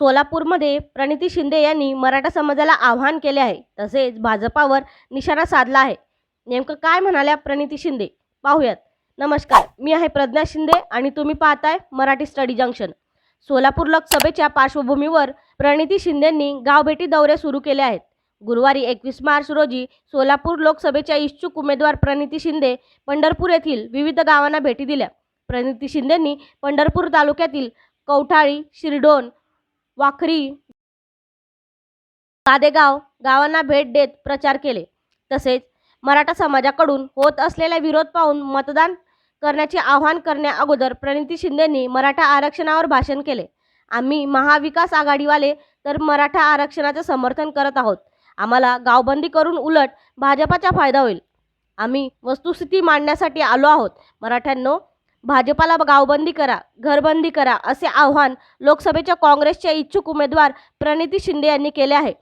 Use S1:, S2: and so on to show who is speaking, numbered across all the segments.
S1: सोलापूरमध्ये प्रणिती शिंदे यांनी मराठा समाजाला आव्हान केले आहे. तसेच भाजपावर निशाणा साधला आहे. नेमकं काय म्हणाल्या प्रणिती शिंदे? पाहूयात. नमस्कार. मी आहे प्रज्ञा शिंदे आणि तुम्ही पाहताय मराठी स्टडी जंक्शन. सोलापूर लोकसभेच्या पार्श्वभूमीवर प्रणिती शिंदेंनी गावभेटी दौरे सुरू केले आहेत. गुरुवारी एकवीस मार्च रोजी सोलापूर लोकसभेच्या इच्छुक उमेदवार प्रणिती शिंदे पंढरपूर येथील विविध गावांना भेटी दिल्या. प्रणिती शिंदेंनी पंढरपूर तालुक्यातील कवठाळी शिरडोन वाखरी. कादेगाव गावांना भेट देत प्रचार केले. तसेच मराठा समाजाकडून होत असलेला विरोध पाहून मतदान करण्याचे आवाहन करण्या अगोदर प्रणिती शिंदेंनी मराठा आरक्षणावर भाषण केले. आम्ही महाविकास आघाडीवाले तर मराठा आरक्षणाचं समर्थन करत आहोत. आम्हाला गावबंदी करून उलट भाजपाचा फायदा होईल. आम्ही वस्तुस्थिती मांडण्यासाठी आलो आहोत. मराठ्यांनो भाजपाला गावबंदी करा घरबंदी करा असे आव्हान लोकसभेच्या काँग्रेसच्या इच्छुक उमेदवार प्रणिती शिंदे यांनी केले आहे.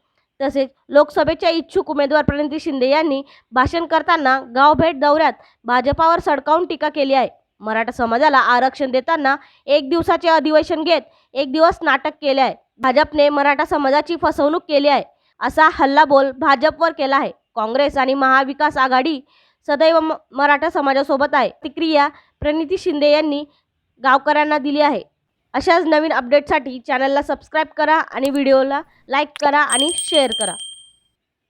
S1: तसेच लोकसभेच्या इच्छुक उमेदवार प्रणिती शिंदे यांनी भाषण करताना गावभेट दौऱ्यात भाजपावर सडकावून टीका केली आहे. मराठा समाजाला आरक्षण देताना एक दिवसाचे अधिवेशन घेत एक दिवस नाटक केले आहे. भाजपने मराठा समाजाची फसवणूक केली आहे असा हल्लाबोल भाजपवर केला आहे. काँग्रेस आणि महाविकास आघाडी सदैव म- मराठा समाजासोबत आहे. प्रतिक्रिया प्रणिती शिंदे यांनी गावकऱ्यांना दिली आहे. अशाच नवीन अपडेटसाठी चॅनलला सबस्क्राईब करा आणि व्हिडिओला लाईक करा आणि शेअर करा.